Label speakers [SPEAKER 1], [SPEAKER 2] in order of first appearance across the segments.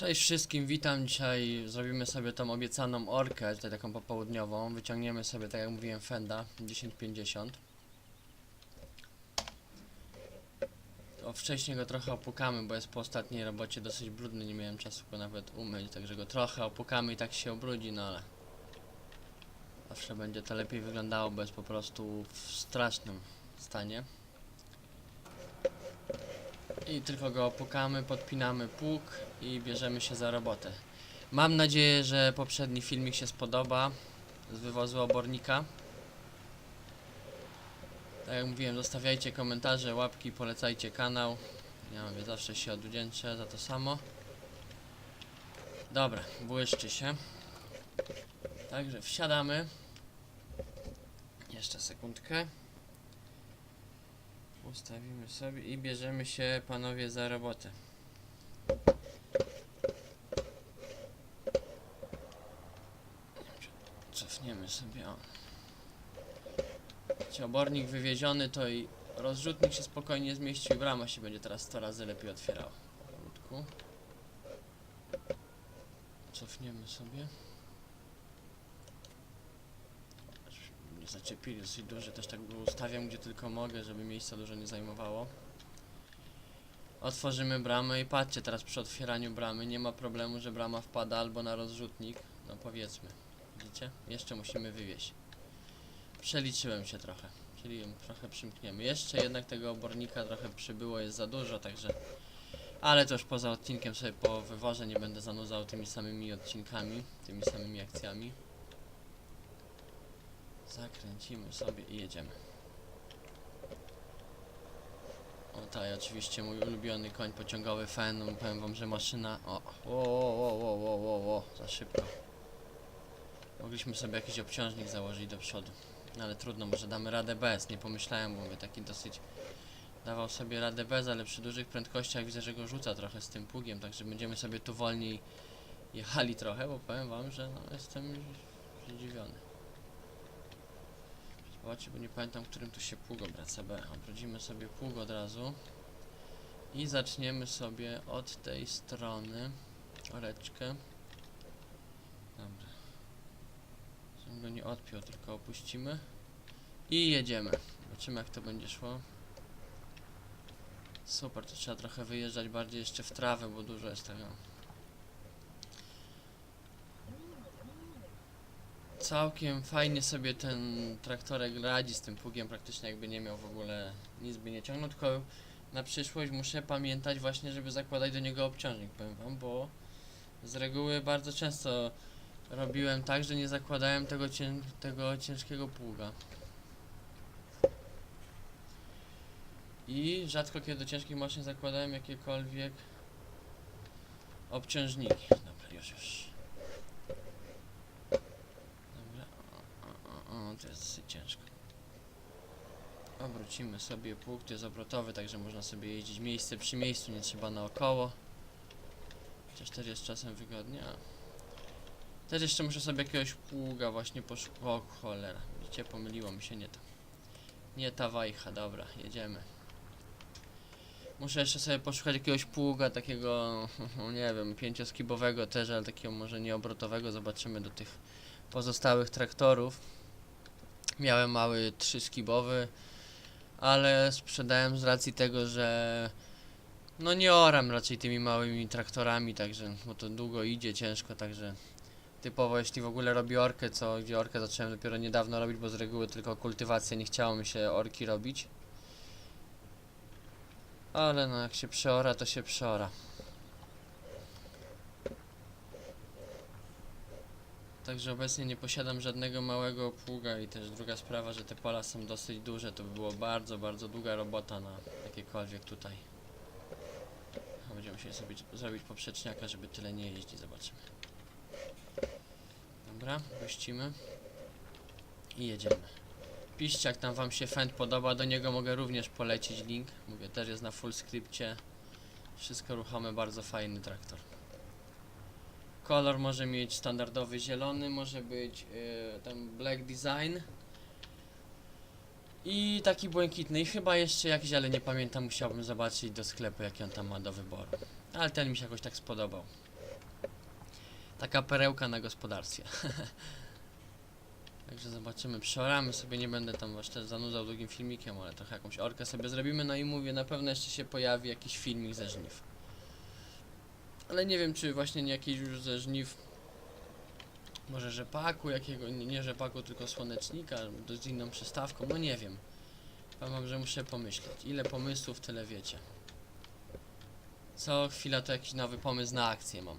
[SPEAKER 1] Cześć wszystkim, witam. Dzisiaj zrobimy sobie tą obiecaną orkę, tutaj taką popołudniową. Wyciągniemy sobie, tak jak mówiłem, Fenda 1050. To wcześniej go trochę opukamy, bo jest po ostatniej robocie dosyć brudny, nie miałem czasu go nawet umyć, także go trochę opukamy i tak się obrudzi, no ale zawsze będzie to lepiej wyglądało, bo jest po prostu w strasznym stanie. I tylko go opukamy, podpinamy pług i bierzemy się za robotę. Mam nadzieję, że poprzedni filmik się spodoba z wywozu obornika. Tak jak mówiłem, zostawiajcie komentarze, łapki, polecajcie kanał. Ja mówię, zawsze się odwdzięczę za to samo. Dobra, błyszczy się. Także wsiadamy. Jeszcze sekundkę. Ustawimy sobie i bierzemy się panowie za robotę. Cofniemy sobie. O. Wiecie, Obornik wywieziony to i rozrzutnik się spokojnie zmieścił i brama się będzie teraz 100 razy lepiej otwierała. Cofniemy sobie. nie zaczepili dosyć duży, też tak go ustawiam gdzie tylko mogę, żeby miejsca dużo nie zajmowało. Otworzymy bramę i patrzcie, teraz przy otwieraniu bramy nie ma problemu, że brama wpada albo na rozrzutnik, no powiedzmy, widzicie? Jeszcze musimy wywieźć. Przeliczyłem się trochę, czyli trochę przymkniemy. Jeszcze jednak tego obornika trochę przybyło, jest za dużo, także... Ale to już poza odcinkiem sobie po wyworze nie będę zanudzał tymi samymi odcinkami, tymi samymi akcjami. Zakręcimy sobie i jedziemy. O tutaj oczywiście mój ulubiony koń pociągowy no, powiem wam, że maszyna... O, o, o, o, o, o, o, za szybko. Mogliśmy sobie jakiś obciążnik założyć do przodu. No ale trudno, może damy radę bez, nie pomyślałem, bo mówię, taki dosyć... Dawał sobie radę bez, ale przy dużych prędkościach widzę, że go rzuca trochę z tym pługiem, także będziemy sobie tu wolniej jechali trochę, bo powiem wam, że no, jestem zdziwiony. Zobaczcie, bo nie pamiętam, którym tu się pług obraca B. Obrodzimy sobie pług od razu. I zaczniemy sobie od tej strony. Oreczkę. Dobra. Żebym go nie odpiął, tylko opuścimy. I jedziemy. Zobaczymy, jak to będzie szło. Super, to trzeba trochę wyjeżdżać bardziej jeszcze w trawę, bo dużo jest tego. Całkiem fajnie sobie ten traktorek radzi z tym pługiem, praktycznie jakby nie miał w ogóle nic by nie ciągnął, tylko na przyszłość muszę pamiętać właśnie, żeby zakładać do niego obciążnik, powiem wam, bo z reguły bardzo często robiłem tak, że nie zakładałem tego, cię tego ciężkiego pługa. I rzadko kiedy do ciężkich maszyn zakładałem jakiekolwiek obciążniki. Dobra, już, już. Dobra, to jest dosyć ciężko. Obrócimy sobie pług, jest obrotowy, także można sobie jeździć miejsce przy miejscu, nie trzeba naokoło. Chociaż też jest czasem wygodnie. A. Też jeszcze muszę sobie jakiegoś pługa właśnie poszukać. O cholera, widzicie, pomyliło mi się, nie to. Nie ta wajcha, dobra, jedziemy. Muszę jeszcze sobie poszukać jakiegoś pługa takiego, nie wiem, pięcioskibowego też, ale takiego może nie obrotowego, zobaczymy do tych pozostałych traktorów. Miałem mały trzyskibowy, ale sprzedałem z racji tego, że no nie oram raczej tymi małymi traktorami, także bo to długo idzie, ciężko, także typowo jeśli w ogóle robię orkę, co gdzie orkę zacząłem dopiero niedawno robić, bo z reguły tylko kultywację nie chciało mi się orki robić. Ale no jak się przeora, to się przeora. Także obecnie nie posiadam żadnego małego pługa i też druga sprawa, że te pola są dosyć duże, to by było bardzo, bardzo długa robota na jakiekolwiek tutaj. Będziemy musieli sobie zrobić poprzeczniaka, żeby tyle nie jeździć, zobaczymy. Dobra, gościmy. I jedziemy. Piszcie jak tam wam się Fend podoba, do niego mogę również polecić link. Mówię, też jest na full scripcie. Wszystko ruchome, bardzo fajny traktor. Kolor może mieć standardowy zielony, może być yy, tam black design. I taki błękitny. I chyba jeszcze jakiś, ale nie pamiętam, musiałbym zobaczyć do sklepu jaki on tam ma do wyboru. Ale ten mi się jakoś tak spodobał. Taka perełka na gospodarstwie. Także zobaczymy, przeoramy sobie, nie będę tam też zanudzał długim filmikiem, ale trochę jakąś orkę sobie zrobimy, no i mówię, na pewno jeszcze się pojawi jakiś filmik ze żniw. Ale nie wiem, czy właśnie nie jakiś już ze żniw, może rzepaku jakiego, nie, rzepaku, tylko słonecznika, albo z inną przystawką, no nie wiem. Wam, że muszę pomyśleć. Ile pomysłów, tyle wiecie. Co chwila to jakiś nowy pomysł na akcję mam.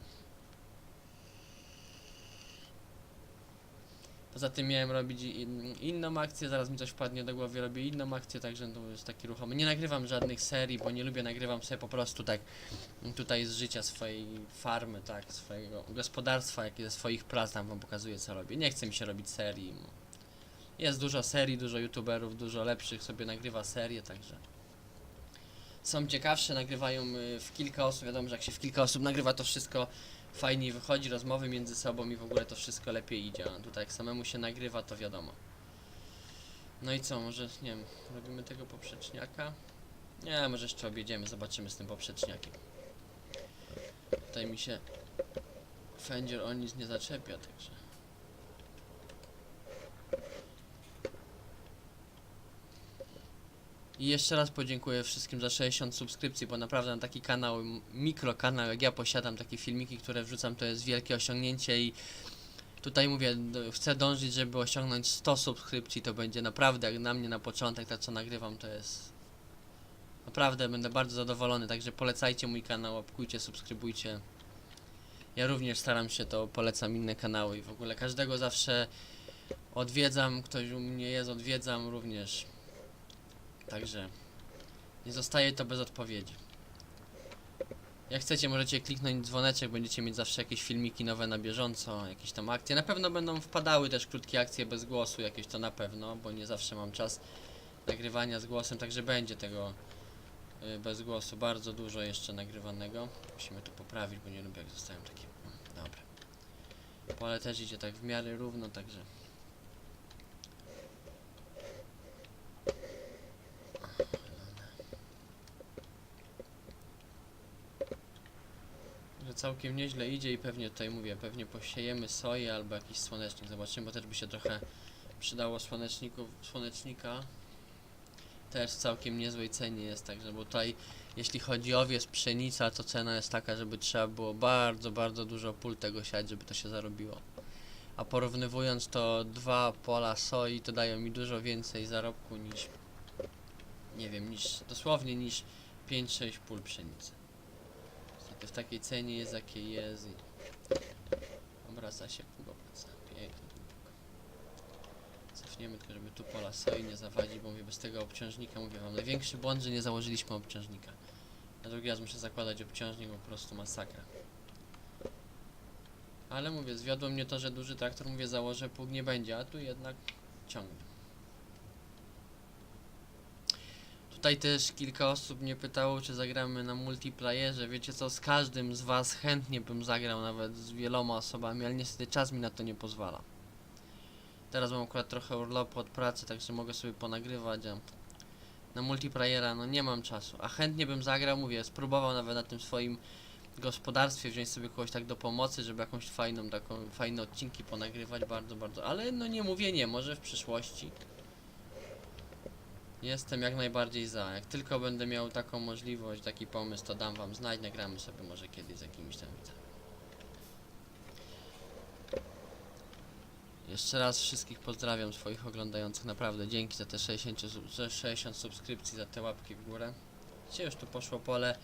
[SPEAKER 1] Poza tym miałem robić in, inną akcję, zaraz mi coś wpadnie do głowy, robię inną akcję, także to jest taki ruchomy. Nie nagrywam żadnych serii, bo nie lubię, nagrywam sobie po prostu tak tutaj z życia swojej farmy, tak, swojego gospodarstwa, jakie ze swoich prac tam wam pokazuję co robię. Nie chce mi się robić serii. Jest dużo serii, dużo youtuberów, dużo lepszych sobie nagrywa serie, także są ciekawsze, nagrywają y, w kilka osób, wiadomo, że jak się w kilka osób nagrywa to wszystko fajniej wychodzi, rozmowy między sobą i w ogóle to wszystko lepiej idzie, a tutaj jak samemu się nagrywa to wiadomo. No i co, może, nie wiem, robimy tego poprzeczniaka? Nie, może jeszcze objedziemy, zobaczymy z tym poprzeczniakiem. Tutaj mi się Fendzier o nic nie zaczepia, także... I jeszcze raz podziękuję wszystkim za 60 subskrypcji, bo naprawdę na taki kanał, mikrokanał, jak ja posiadam, takie filmiki, które wrzucam, to jest wielkie osiągnięcie i tutaj mówię, chcę dążyć, żeby osiągnąć 100 subskrypcji, to będzie naprawdę, jak na mnie na początek, tak co nagrywam, to jest... Naprawdę będę bardzo zadowolony, także polecajcie mój kanał, łapkujcie, subskrybujcie. Ja również staram się to, polecam inne kanały i w ogóle każdego zawsze odwiedzam, ktoś u mnie jest, odwiedzam również. Także nie zostaje to bez odpowiedzi. Jak chcecie, możecie kliknąć dzwoneczek, będziecie mieć zawsze jakieś filmiki nowe na bieżąco, jakieś tam akcje. Na pewno będą wpadały też krótkie akcje bez głosu, jakieś to na pewno, bo nie zawsze mam czas nagrywania z głosem, także będzie tego y, bez głosu bardzo dużo jeszcze nagrywanego. Musimy to poprawić, bo nie lubię jak zostają takie. Dobra. Pole też idzie tak w miarę równo, także. Że całkiem nieźle idzie i pewnie tutaj mówię, pewnie posiejemy soję albo jakiś słonecznik, zobaczymy, bo też by się trochę przydało słoneczników, słonecznika. Też w całkiem niezłej cenie jest, także bo tutaj jeśli chodzi o owiec, pszenica, to cena jest taka, żeby trzeba było bardzo, bardzo dużo pól tego siać, żeby to się zarobiło. A porównywując to dwa pola soi, to dają mi dużo więcej zarobku niż, nie wiem, niż, dosłownie niż 5-6 pól pszenicy. Niestety w takiej cenie jest jakiej jest i obraca się pługopraca. Piękny ten pług. Cofniemy tylko, żeby tu pola soi nie zawadzić, bo mówię, bez tego obciążnika, mówię wam, największy błąd, że nie założyliśmy obciążnika. Na drugi raz muszę zakładać obciążnik, bo po prostu masakra. Ale mówię, zwiodło mnie to, że duży traktor, mówię, założę, pług nie będzie, a tu jednak ciągnie. Tutaj też kilka osób mnie pytało, czy zagramy na multiplayerze. Wiecie co, z każdym z was chętnie bym zagrał, nawet z wieloma osobami, ale niestety czas mi na to nie pozwala. Teraz mam akurat trochę urlopu od pracy, także mogę sobie ponagrywać, a na multiplayera no nie mam czasu. A chętnie bym zagrał, mówię, spróbował nawet na tym swoim gospodarstwie wziąć sobie kogoś tak do pomocy, żeby jakąś fajną, taką, fajne odcinki ponagrywać, bardzo, bardzo, ale no nie mówię nie, może w przyszłości. Jestem jak najbardziej za. Jak tylko będę miał taką możliwość, taki pomysł, to dam wam znać, nagramy sobie może kiedyś z jakimiś tam widzami. Jeszcze raz wszystkich pozdrawiam swoich oglądających, naprawdę dzięki za te 60, sub- za 60 subskrypcji, za te łapki w górę. Gdzie już tu poszło pole,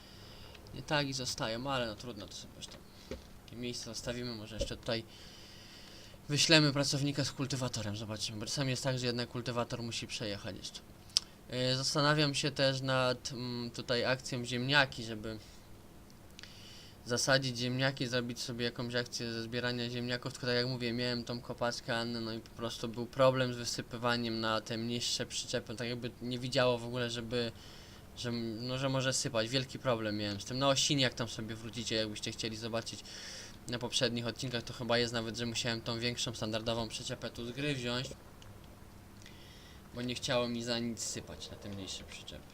[SPEAKER 1] nie tak i zostają, ale no trudno, to sobie tam takie miejsce zostawimy, może jeszcze tutaj wyślemy pracownika z kultywatorem, zobaczymy, bo czasami jest tak, że jednak kultywator musi przejechać jeszcze. Yy, Zastanawiam się też nad mm, tutaj akcją ziemniaki, żeby zasadzić ziemniaki, zrobić sobie jakąś akcję ze zbierania ziemniaków, tylko tak jak mówię, miałem tą kopaczkę Annę, no i po prostu był problem z wysypywaniem na te mniejsze przyczepy, tak jakby nie widziało w ogóle, żeby, że, no, że może sypać, wielki problem miałem z tym, Osini jak tam sobie wrócicie, jakbyście chcieli zobaczyć na poprzednich odcinkach, to chyba jest nawet, że musiałem tą większą, standardową przyczepę tu z gry wziąć, bo nie chciało mi za nic sypać na te mniejsze przyczepy.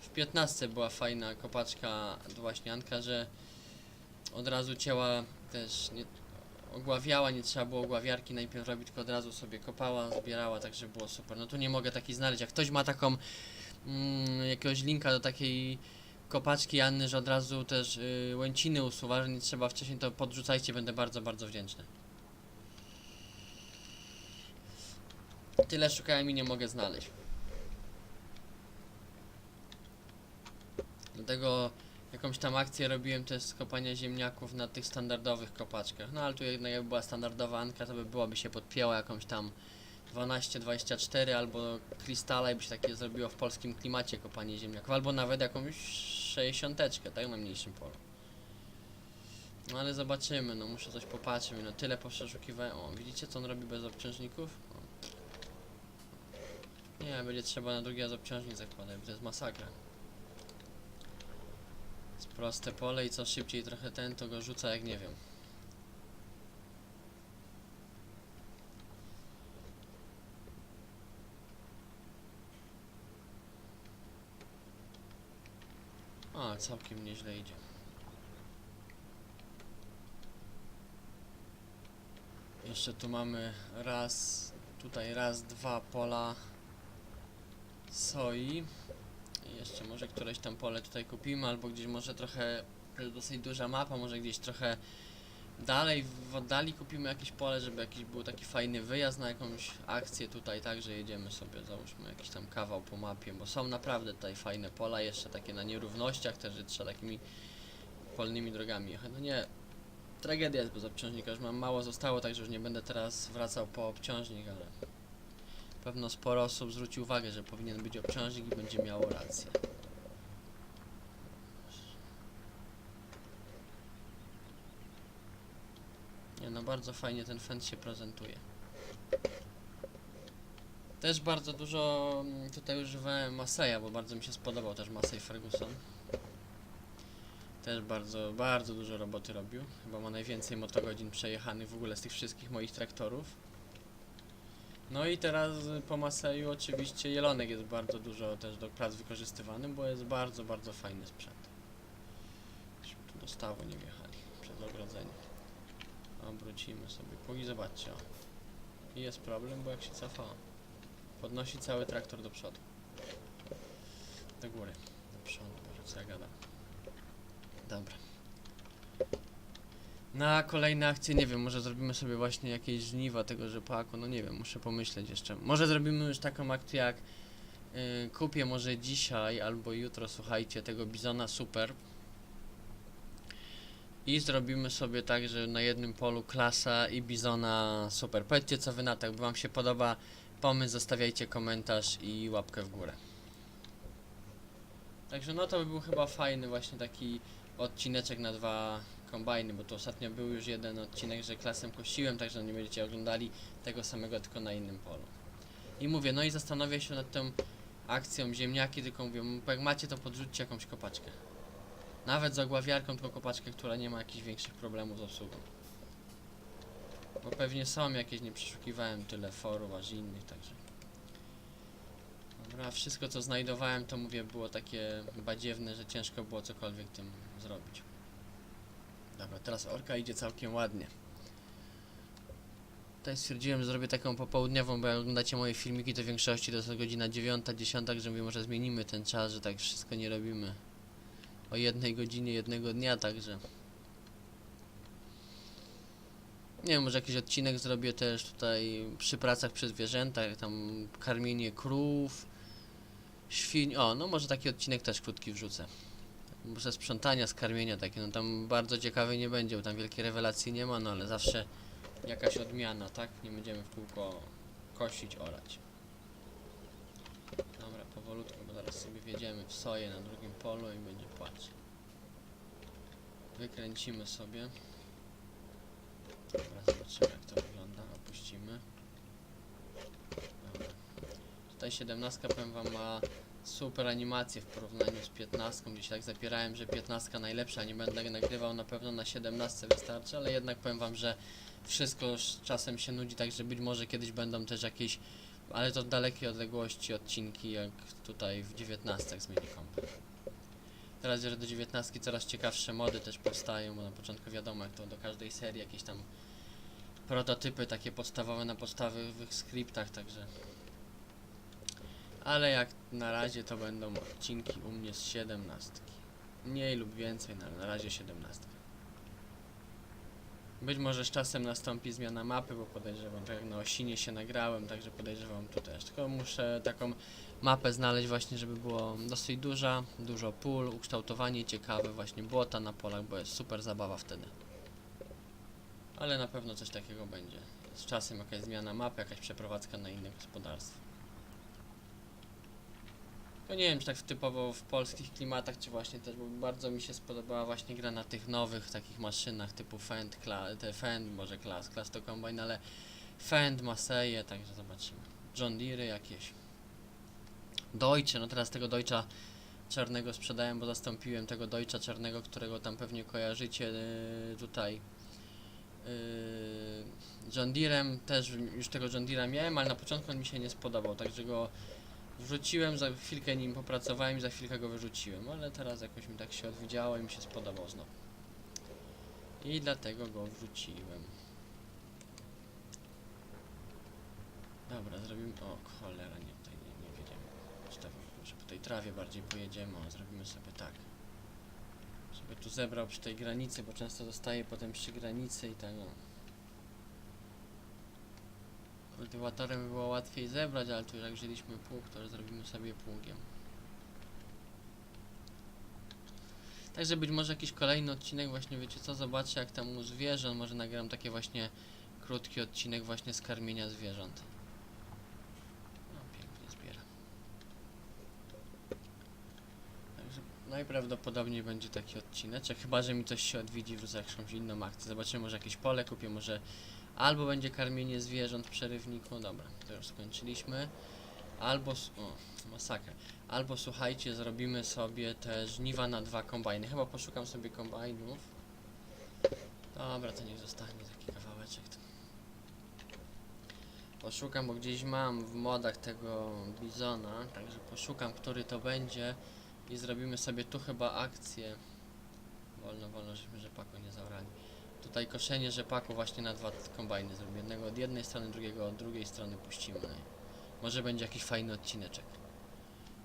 [SPEAKER 1] W 15 była fajna kopaczka właśnie Anka, że od razu cięła też nie ogławiała, nie trzeba było ogławiarki najpierw robić, tylko od razu sobie kopała, zbierała, także było super. No tu nie mogę takiej znaleźć. Jak ktoś ma taką mm, jakiegoś linka do takiej kopaczki Anny, że od razu też y, łęciny usuwa, że nie trzeba wcześniej, to podrzucajcie, będę bardzo, bardzo wdzięczny. Tyle szukałem i nie mogę znaleźć. Dlatego jakąś tam akcję robiłem też z kopania ziemniaków na tych standardowych kopaczkach. No ale tu jednak jakby była standardowa Anka, to by byłoby się podpięła jakąś tam 12-24 albo krystala i by się takie zrobiło w polskim klimacie kopanie ziemniaków, albo nawet jakąś 60 tak na mniejszym polu. No ale zobaczymy, no muszę coś popatrzeć, no tyle przeszukiwałem. O, widzicie co on robi bez obciążników? Nie, będzie trzeba na drugi raz obciążnik zakładać, bo to jest masakra. Jest proste pole i co szybciej trochę ten, to go rzuca jak nie wiem. A, całkiem nieźle idzie. Jeszcze tu mamy raz, tutaj raz, dwa pola soi. I jeszcze może któreś tam pole tutaj kupimy, albo gdzieś może trochę, to jest dosyć duża mapa, może gdzieś trochę dalej w oddali kupimy jakieś pole, żeby jakiś był taki fajny wyjazd na jakąś akcję tutaj, tak, że jedziemy sobie, załóżmy jakiś tam kawał po mapie, bo są naprawdę tutaj fajne pola, jeszcze takie na nierównościach też, trzeba takimi polnymi drogami jechać. No nie, tragedia jest bez obciążnika, już mam mało zostało, także już nie będę teraz wracał po obciążnik, ale pewno sporo osób zwróci uwagę, że powinien być obciążnik i będzie miało rację. Nie no, bardzo fajnie ten fent się prezentuje. Też bardzo dużo mm, tutaj używałem Maseja, bo bardzo mi się spodobał też Masej Ferguson. Też bardzo, bardzo dużo roboty robił. Chyba ma najwięcej motogodzin przejechanych w ogóle z tych wszystkich moich traktorów. No i teraz po Maseju oczywiście Jelonek jest bardzo dużo też do prac wykorzystywany, bo jest bardzo, bardzo fajny sprzęt. Żeśmy tu do stawu nie wjechali przez ogrodzenie. Obrócimy sobie pół i zobaczcie. I jest problem, bo jak się cofa, podnosi cały traktor do przodu. Do góry. Do przodu, może co ja gadam. Dobra. Na kolejne akcje, nie wiem, może zrobimy sobie właśnie jakieś żniwa tego rzepaku, no nie wiem, muszę pomyśleć jeszcze. Może zrobimy już taką akcję jak yy, kupię może dzisiaj albo jutro, słuchajcie, tego Bizona Super. I zrobimy sobie tak, że na jednym polu klasa i Bizona Super. Powiedzcie co wy na to, jakby wam się podoba pomysł, zostawiajcie komentarz i łapkę w górę. Także no to by był chyba fajny właśnie taki odcineczek na dwa kombajny, bo to ostatnio był już jeden odcinek, że klasem kościłem, także nie będziecie oglądali tego samego, tylko na innym polu. I mówię, no i zastanawiam się nad tą akcją ziemniaki, tylko mówię, jak macie to podrzućcie jakąś kopaczkę. Nawet z ogławiarką, tylko kopaczkę, która nie ma jakichś większych problemów z obsługą. Bo pewnie są jakieś, nie przeszukiwałem tyle forów, aż innych, także. Dobra, wszystko co znajdowałem to mówię było takie badziewne, że ciężko było cokolwiek tym zrobić. Dobra, teraz orka idzie całkiem ładnie. Tutaj stwierdziłem, że zrobię taką popołudniową, bo jak oglądacie moje filmiki, to w większości to jest godzina 9, 10, że mówię, może zmienimy ten czas, że tak wszystko nie robimy o jednej godzinie jednego dnia, także nie wiem, może jakiś odcinek zrobię też tutaj przy pracach przy zwierzętach, tam karmienie krów, świń, o, no może taki odcinek też krótki wrzucę. Ze sprzątania, z karmienia takie, no tam bardzo ciekawy nie będzie, bo tam wielkiej rewelacji nie ma, no ale zawsze jakaś odmiana, tak? Nie będziemy w kółko kosić, orać. Dobra, powolutku, bo zaraz sobie wjedziemy w soję na drugim polu i będzie płacz. Wykręcimy sobie. Dobra, zobaczymy jak to wygląda, opuścimy. Dobra. Tutaj 17 powiem wam ma super animację w porównaniu z 15, gdzieś tak zapierałem, że 15 najlepsza, nie będę nagrywał na pewno na 17 wystarczy, ale jednak powiem wam, że wszystko czasem się nudzi, także być może kiedyś będą też jakieś, ale to w dalekiej odległości odcinki, jak tutaj w 19 z minikompa. Teraz, że do 19 coraz ciekawsze mody też powstają, bo na początku wiadomo, jak to do każdej serii jakieś tam prototypy takie podstawowe na podstawowych skryptach, także. Ale jak na razie to będą odcinki u mnie z 17. Mniej lub więcej, no ale na razie 17. Być może z czasem nastąpi zmiana mapy, bo podejrzewam, tak jak na Osinie się nagrałem, także podejrzewam tu też. Tylko muszę taką mapę znaleźć właśnie, żeby było dosyć duża, dużo pól, ukształtowanie ciekawe, właśnie błota na polach, bo jest super zabawa wtedy. Ale na pewno coś takiego będzie. Z czasem jakaś zmiana mapy, jakaś przeprowadzka na inne gospodarstwo. To nie wiem, czy tak typowo w polskich klimatach, czy właśnie też, bo bardzo mi się spodobała właśnie gra na tych nowych takich maszynach typu Fend, te Fend, może Class, Class to Combine, ale Fend, Maseje, także zobaczymy. John Deere jakieś. Deutsche, no teraz tego Deutscha czarnego sprzedałem, bo zastąpiłem tego Deutscha czarnego, którego tam pewnie kojarzycie yy, tutaj. Yy, John Deerem też już tego John Deera miałem, ale na początku on mi się nie spodobał, także go wrzuciłem, za chwilkę nim popracowałem i za chwilkę go wyrzuciłem, ale teraz jakoś mi tak się odwidziało i mi się spodobał znowu. I dlatego go wrzuciłem. Dobra, zrobimy... O, cholera, nie, tutaj nie, nie wiedziałem. Może po tej trawie bardziej pojedziemy, zrobimy sobie tak. Żeby tu zebrał przy tej granicy, bo często zostaje potem przy granicy i tak, o. Kultywatorem by było łatwiej zebrać, ale tu jak wzięliśmy pług, to zrobimy sobie pługiem. Także być może jakiś kolejny odcinek, właśnie wiecie co, zobaczcie jak tam u zwierząt, może nagram takie właśnie krótki odcinek właśnie z karmienia zwierząt. No pięknie zbiera. Także najprawdopodobniej będzie taki odcineczek, chyba że mi coś się odwiedzi w jakąś inną akcję. Zobaczymy, może jakieś pole kupię, może Albo będzie karmienie zwierząt w przerywniku, dobra, to już skończyliśmy. Albo, o, masakra. Albo słuchajcie, zrobimy sobie te żniwa na dwa kombajny. Chyba poszukam sobie kombajnów. Dobra, to niech zostanie taki kawałeczek. Poszukam, bo gdzieś mam w modach tego bizona, także poszukam, który to będzie i zrobimy sobie tu chyba akcję. Wolno, wolno, żebyśmy rzepaku nie zaorali. Tutaj koszenie rzepaku właśnie na dwa kombajny zrobię. Jednego od jednej strony, drugiego od drugiej strony puścimy. Może będzie jakiś fajny odcineczek.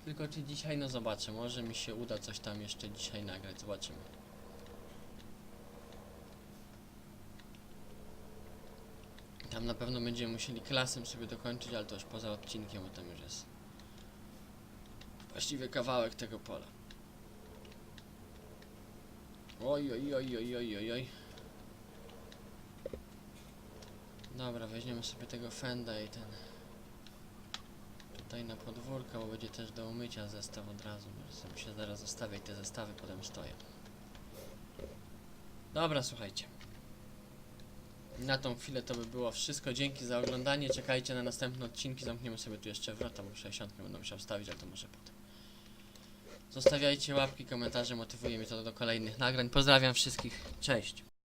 [SPEAKER 1] Tylko czy dzisiaj, no zobaczę, może mi się uda coś tam jeszcze dzisiaj nagrać, zobaczymy. Tam na pewno będziemy musieli klasem sobie dokończyć, ale to już poza odcinkiem, bo tam już jest właściwie kawałek tego pola. Oj, oj, oj, oj, oj, oj, oj. Dobra, weźmiemy sobie tego fenda i ten tutaj na podwórko, bo będzie też do umycia zestaw od razu. Sobie się zaraz zostawiać te zestawy, potem stoję. Dobra, słuchajcie. Na tą chwilę to by było wszystko. Dzięki za oglądanie. Czekajcie na następne odcinki. Zamkniemy sobie tu jeszcze wrota, bo 60 będę musiał wstawić, ale to może potem. Zostawiajcie łapki, komentarze, motywuje mnie to do kolejnych nagrań. Pozdrawiam wszystkich. Cześć.